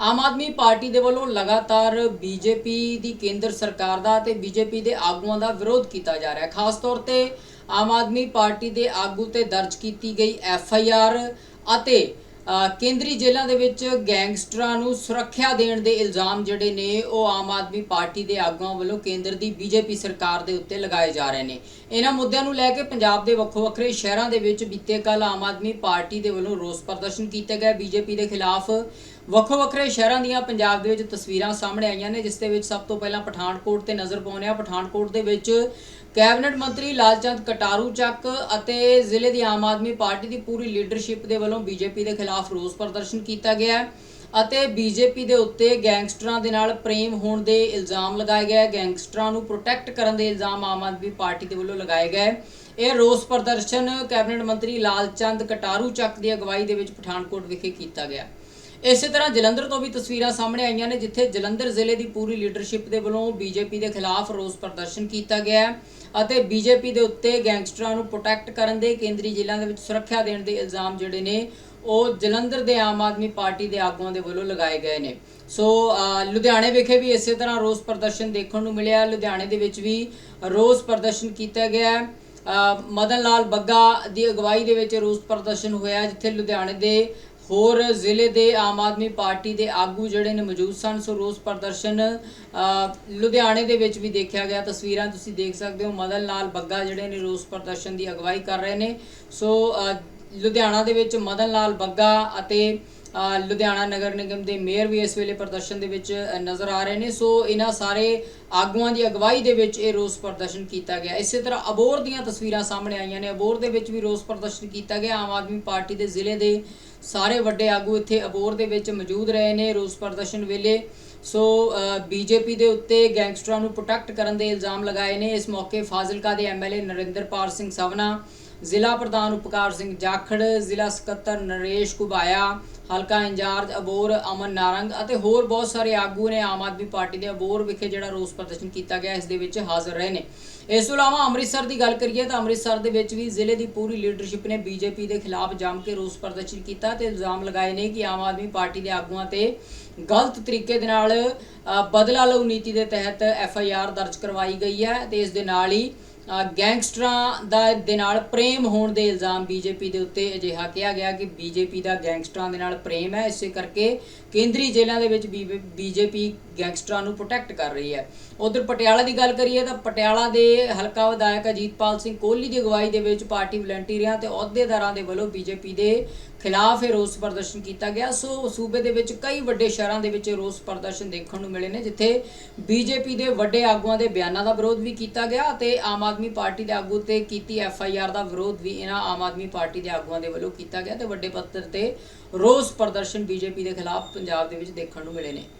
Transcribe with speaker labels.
Speaker 1: Aam Aadmi party ਦੇ ਵੱਲੋਂ ਲਗਾਤਾਰ ਬੀਜੇਪੀ ਦੀ ਕੇਂਦਰ ਸਰਕਾਰ ਦਾ ਤੇ ਬੀਜੇਪੀ ਦੇ ਆਗੂਆਂ ਦਾ ਵਿਰੋਧ ਕੀਤਾ ਜਾ ਰਿਹਾ ਹੈ। ਖਾਸ ਤੌਰ ਤੇ ਆਮ ਆਦਮੀ ਪਾਰਟੀ ਦੇ ਆਗੂ ਤੇ ਦਰਜ ਕੀਤੀ ਗਈ ਐਫ ਆਈ ਆਰ ਅਤੇ ਕੇਂਦਰੀ ਜੇਲ੍ਹਾਂ ਦੇ ਵਿੱਚ ਗੈਂਗਸਟਰਾਂ ਨੂੰ ਸੁਰੱਖਿਆ ਦੇਣ ਦੇ ਇਲਜ਼ਾਮ ਜਿਹੜੇ ਨੇ, ਉਹ ਆਮ ਆਦਮੀ ਪਾਰਟੀ ਦੇ ਆਗੂਆਂ ਵੱਲੋਂ ਕੇਂਦਰ ਦੀ ਬੀਜੇਪੀ ਸਰਕਾਰ ਦੇ ਉੱਤੇ ਲਗਾਏ ਜਾ ਰਹੇ ਨੇ। ਇਹਨਾਂ ਮੁੱਦਿਆਂ ਨੂੰ ਲੈ ਕੇ ਪੰਜਾਬ ਦੇ ਵੱਖੋ ਵੱਖਰੇ ਸ਼ਹਿਰਾਂ ਦੇ ਵਿੱਚ ਬੀਤੇ ਕੱਲ ਆਮ ਆਦਮੀ ਪਾਰਟੀ ਦੇ ਵੱਲੋਂ ਰੋਸ ਪ੍ਰਦਰਸ਼ਨ ਕੀਤੇ ਗਏ। ਬੀਜੇਪੀ ਦੇ ਖਿਲਾਫ ਵੱਖੋ ਵੱਖਰੇ ਸ਼ਹਿਰਾਂ ਦੀਆਂ ਪੰਜਾਬ ਦੇ ਵਿੱਚ ਤਸਵੀਰਾਂ ਸਾਹਮਣੇ ਆਈਆਂ ਨੇ, ਜਿਸ ਦੇ ਵਿੱਚ ਸਭ ਤੋਂ ਪਹਿਲਾਂ ਪਠਾਨਕੋਟ ਤੇ ਨਜ਼ਰ ਪਾਉਂਦੇ ਹਾਂ। ਪਠਾਨਕੋਟ ਦੇ ਵਿੱਚ ਕੈਬਨਿਟ ਮੰਤਰੀ ਲਾਲਚੰਦ ਕਟਾਰੂ ਚੱਕ ਅਤੇ ਜ਼ਿਲ੍ਹੇ ਦੀ ਆਮ ਆਦਮੀ ਪਾਰਟੀ ਦੀ ਪੂਰੀ ਲੀਡਰਸ਼ਿਪ ਦੇ ਵੱਲੋਂ ਬੀਜੇਪੀ ਦੇ ਖਿਲਾਫ ਰੋਸ ਪ੍ਰਦਰਸ਼ਨ ਕੀਤਾ ਗਿਆ ਹੈ ਅਤੇ ਬੀਜੇਪੀ ਦੇ ਉੱਤੇ ਗੈਂਗਸਟਰਾਂ ਦੇ ਨਾਲ ਪ੍ਰੇਮ ਹੋਣ ਦੇ ਇਲਜ਼ਾਮ ਲਗਾਏ ਗਏ ਗੈਂਗਸਟਰਾਂ ਨੂੰ ਪ੍ਰੋਟੈਕਟ ਕਰਨ ਦੇ ਇਲਜ਼ਾਮ ਆਮ ਆਦਮੀ ਪਾਰਟੀ ਦੇ ਵੱਲੋਂ ਲਗਾਏ ਗਏ ਇਹ ਰੋਸ ਪ੍ਰਦਰਸ਼ਨ ਕੈਬਨਿਟ ਮੰਤਰੀ ਲਾਲਚੰਦ ਕਟਾਰੂ ਚੱਕ ਦੀ ਅਗਵਾਈ ਦੇ ਵਿੱਚ ਪਠਾਨਕੋਟ ਵਿਖੇ ਕੀਤਾ ਗਿਆ ਇਸੇ ਤਰ੍ਹਾਂ ਜਲੰਧਰ ਤੋਂ ਵੀ ਤਸਵੀਰਾਂ ਸਾਹਮਣੇ ਆਈਆਂ ਨੇ, ਜਿੱਥੇ ਜਲੰਧਰ ਜ਼ਿਲ੍ਹੇ ਦੀ ਪੂਰੀ ਲੀਡਰਸ਼ਿਪ ਦੇ ਵੱਲੋਂ ਬੀਜੇਪੀ ਦੇ ਖਿਲਾਫ ਰੋਸ ਪ੍ਰਦਰਸ਼ਨ ਕੀਤਾ ਗਿਆ ਹੈ ਅਤੇ ਬੀਜੇਪੀ ਦੇ ਉੱਤੇ ਗੈਂਗਸਟਰਾਂ ਨੂੰ ਪ੍ਰੋਟੈਕਟ ਕਰਨ ਦੇ ਕੇਂਦਰੀ ਜ਼ਿਲ੍ਹਿਆਂ ਦੇ ਵਿੱਚ ਸੁਰੱਖਿਆ ਦੇਣ ਦੇ ਇਲਜ਼ਾਮ ਜਿਹੜੇ ਨੇ, ਉਹ ਜਲੰਧਰ ਦੇ ਆਮ ਆਦਮੀ ਪਾਰਟੀ ਦੇ ਆਗੂਆਂ ਦੇ ਵੱਲੋਂ ਲਗਾਏ ਗਏ ਨੇ। ਸੋ ਲੁਧਿਆਣੇ ਵਿਖੇ ਵੀ ਇਸੇ ਤਰ੍ਹਾਂ ਰੋਸ ਪ੍ਰਦਰਸ਼ਨ ਦੇਖਣ ਨੂੰ ਮਿਲਿਆ। ਲੁਧਿਆਣੇ ਦੇ ਵਿੱਚ ਵੀ ਰੋਸ ਪ੍ਰਦਰਸ਼ਨ ਕੀਤਾ ਗਿਆ ਮਦਨ ਲਾਲ ਬੱਗਾ ਦੀ ਅਗਵਾਈ ਦੇ ਵਿੱਚ ਰੋਸ ਪ੍ਰਦਰਸ਼ਨ ਹੋਇਆ, ਜਿੱਥੇ ਲੁਧਿਆਣੇ ਦੇ ਹੋਰ ਜ਼ਿਲ੍ਹੇ ਦੇ ਆਮ ਆਦਮੀ ਪਾਰਟੀ ਦੇ ਆਗੂ ਜਿਹੜੇ ਨੇ ਮੌਜੂਦ ਸਨ, ਸੋ ਰੋਸ ਪ੍ਰਦਰਸ਼ਨ ਲੁਧਿਆਣੇ ਦੇ ਵਿੱਚ ਵੀ ਦੇਖਿਆ ਗਿਆ। ਤਸਵੀਰਾਂ ਤੁਸੀਂ ਦੇਖ ਸਕਦੇ ਹੋ, ਮਦਨ ਲਾਲ ਬੱਗਾ ਜਿਹੜੇ ਨੇ ਰੋਸ ਪ੍ਰਦਰਸ਼ਨ ਦੀ ਅਗਵਾਈ ਕਰ ਰਹੇ ਨੇ। ਸੋ ਲੁਧਿਆਣਾ ਦੇ ਵਿੱਚ ਮਦਨ ਲਾਲ ਬੱਗਾ ਅਤੇ ਲੁਧਿਆਣਾ ਨਗਰ ਨਿਗਮ ਦੇ ਮੇਅਰ ਵੀ ਇਸ ਵੇਲੇ ਪ੍ਰਦਰਸ਼ਨ ਦੇ ਵਿੱਚ ਨਜ਼ਰ ਆ ਰਹੇ ਨੇ। ਸੋ, ਇਹਨਾਂ ਸਾਰੇ ਆਗੂਆਂ ਦੀ ਅਗਵਾਈ ਦੇ ਵਿੱਚ ਇਹ ਰੋਸ ਪ੍ਰਦਰਸ਼ਨ ਕੀਤਾ ਗਿਆ। ਇਸੇ ਤਰ੍ਹਾਂ ਅਬੋਰ ਦੀਆਂ ਤਸਵੀਰਾਂ ਸਾਹਮਣੇ ਆਈਆਂ ਨੇ। ਅਬੋਰ ਦੇ ਵਿੱਚ ਵੀ ਰੋਸ ਪ੍ਰਦਰਸ਼ਨ ਕੀਤਾ ਗਿਆ। ਆਮ ਆਦਮੀ ਪਾਰਟੀ ਦੇ ਜ਼ਿਲ੍ਹੇ ਦੇ ਸਾਰੇ ਵੱਡੇ ਆਗੂ ਇੱਥੇ ਅਬੋਰ ਦੇ ਵਿੱਚ ਮੌਜੂਦ ਰਹੇ ਨੇ ਰੋਸ ਪ੍ਰਦਰਸ਼ਨ ਵੇਲੇ। ਸੋ ਬੀਜੇਪੀ ਦੇ ਉੱਤੇ ਗੈਂਗਸਟਰਾਂ ਨੂੰ ਪ੍ਰੋਟੈਕਟ ਕਰਨ ਦੇ ਇਲਜ਼ਾਮ ਲਗਾਏ ਨੇ। ਇਸ ਮੌਕੇ ਫਾਜ਼ਿਲਕਾ ਦੇ ਐਮਐਲਏ ਨਰਿੰਦਰਪਾਲ ਸਿੰਘ ਸਵਨਾ, ਜ਼ਿਲ੍ਹਾ ਪ੍ਰਧਾਨ ਉਪਕਾਰ ਸਿੰਘ ਜਾਖੜ, ਜ਼ਿਲ੍ਹਾ ਸਕੱਤਰ ਨਰੇਸ਼ ਕੁਬਾਇਆ ਹਲਕਾ ਇੰਚਾਰਜ, ਅਬੋਰ, ਅਮਨ ਨਾਰੰਗ ਅਤੇ ਹੋਰ ਬਹੁਤ ਸਾਰੇ ਆਗੂ ਨੇ ਆਮ ਆਦਮੀ ਪਾਰਟੀ ਦੇ ਅਬੋਰ ਵਿਖੇ ਜਿਹੜਾ ਰੋਸ ਪ੍ਰਦਰਸ਼ਨ ਕੀਤਾ ਗਿਆ, ਇਸ ਦੇ ਵਿੱਚ ਹਾਜ਼ਰ ਰਹੇ ਨੇ। ਇਸ ਤੋਂ ਇਲਾਵਾ ਅੰਮ੍ਰਿਤਸਰ ਦੀ ਗੱਲ ਕਰੀਏ ਤਾਂ ਅੰਮ੍ਰਿਤਸਰ ਦੇ ਵਿੱਚ ਵੀ ਜ਼ਿਲ੍ਹੇ ਦੀ ਪੂਰੀ ਲੀਡਰਸ਼ਿਪ ਨੇ ਬੀਜੇਪੀ ਦੇ ਖਿਲਾਫ ਜੰਮ ਕੇ ਰੋਸ ਪ੍ਰਦਰਸ਼ਨ ਕੀਤਾ ਤੇ ਇਲਜ਼ਾਮ ਲਗਾਏ ਨੇ ਕਿ ਆਮ ਆਦਮੀ ਪਾਰਟੀ ਦੇ ਆਗੂਆਂ ਤੇ ਗਲਤ ਤਰੀਕੇ ਦੇ ਨਾਲ ਬਦਲਾ ਲਓ ਨੀਤੀ ਦੇ ਤਹਿਤ ਐਫ ਆਈ ਆਰ ਦਰਜ ਕਰਵਾਈ ਗਈ ਹੈ ਤੇ ਇਸ ਦੇ ਨਾਲ ਹੀ ਗੈਂਗਸਟਰਾਂ ਦਾ ਦੇ ਨਾਲ ਪ੍ਰੇਮ ਹੋਣ ਦੇ ਇਲਜ਼ਾਮ ਬੀਜੇਪੀ ਦੇ ਉੱਤੇ ਅਜਿਹਾ ਕਿਹਾ ਗਿਆ ਕਿ ਬੀਜੇਪੀ ਦਾ ਗੈਂਗਸਟਰਾਂ ਦੇ ਨਾਲ ਪ੍ਰੇਮ ਹੈ। ਇਸੇ ਕਰਕੇ ਕੇਂਦਰੀ ਜੇਲ੍ਹਾਂ ਦੇ ਵਿੱਚ ਬੀਜੇਪੀ ਗੈਂਗਸਟਰਾਂ ਨੂੰ ਪ੍ਰੋਟੈਕਟ ਕਰ ਰਹੀ ਹੈ। ਉਧਰ ਪਟਿਆਲਾ ਦੀ ਗੱਲ ਕਰੀਏ ਤਾਂ ਪਟਿਆਲਾ ਦੇ ਹਲਕਾ ਵਿਧਾਇਕ ਅਜੀਤਪਾਲ ਸਿੰਘ ਕੋਹਲੀ ਦੀ ਅਗਵਾਈ ਦੇ ਵਿੱਚ ਪਾਰਟੀ ਵਲੰਟੀਅਰਾਂ ਤੇ ਅਹੁਦੇਦਾਰਾਂ ਦੇ ਵੱਲੋਂ ਬੀਜੇਪੀ ਦੇ ਖਿਲਾਫ ਇਹ ਰੋਸ ਪ੍ਰਦਰਸ਼ਨ ਕੀਤਾ ਗਿਆ। ਸੋ ਸੂਬੇ ਦੇ ਵਿੱਚ ਕਈ ਵੱਡੇ ਸ਼ਹਿਰਾਂ ਦੇ ਵਿੱਚ ਇਹ ਰੋਸ ਪ੍ਰਦਰਸ਼ਨ ਦੇਖਣ ਨੂੰ ਮਿਲੇ ਨੇ, ਜਿੱਥੇ ਬੀਜੇਪੀ ਦੇ ਵੱਡੇ ਆਗੂਆਂ ਦੇ ਬਿਆਨਾਂ ਦਾ ਵਿਰੋਧ ਵੀ ਕੀਤਾ ਗਿਆ ਅਤੇ ਆਮ ਆਦਮੀ ਪਾਰਟੀ ਦੇ ਆਗੂ ਤੇ ਕੀਤੀ ਐਫ ਆਈ ਆਰ ਦਾ ਵਿਰੋਧ ਵੀ ਇਹਨਾਂ ਆਮ ਆਦਮੀ ਪਾਰਟੀ ਦੇ ਆਗੂਆਂ ਦੇ ਵੱਲੋਂ ਕੀਤਾ ਗਿਆ ਤੇ ਵੱਡੇ ਪੱਧਰ ਤੇ ਰੋਸ ਪ੍ਰਦਰਸ਼ਨ ਬੀਜੇਪੀ ਦੇ ਖਿਲਾਫ ਪੰਜਾਬ ਦੇ ਵਿੱਚ ਦੇਖਣ ਨੂੰ ਮਿਲੇ ਨੇ।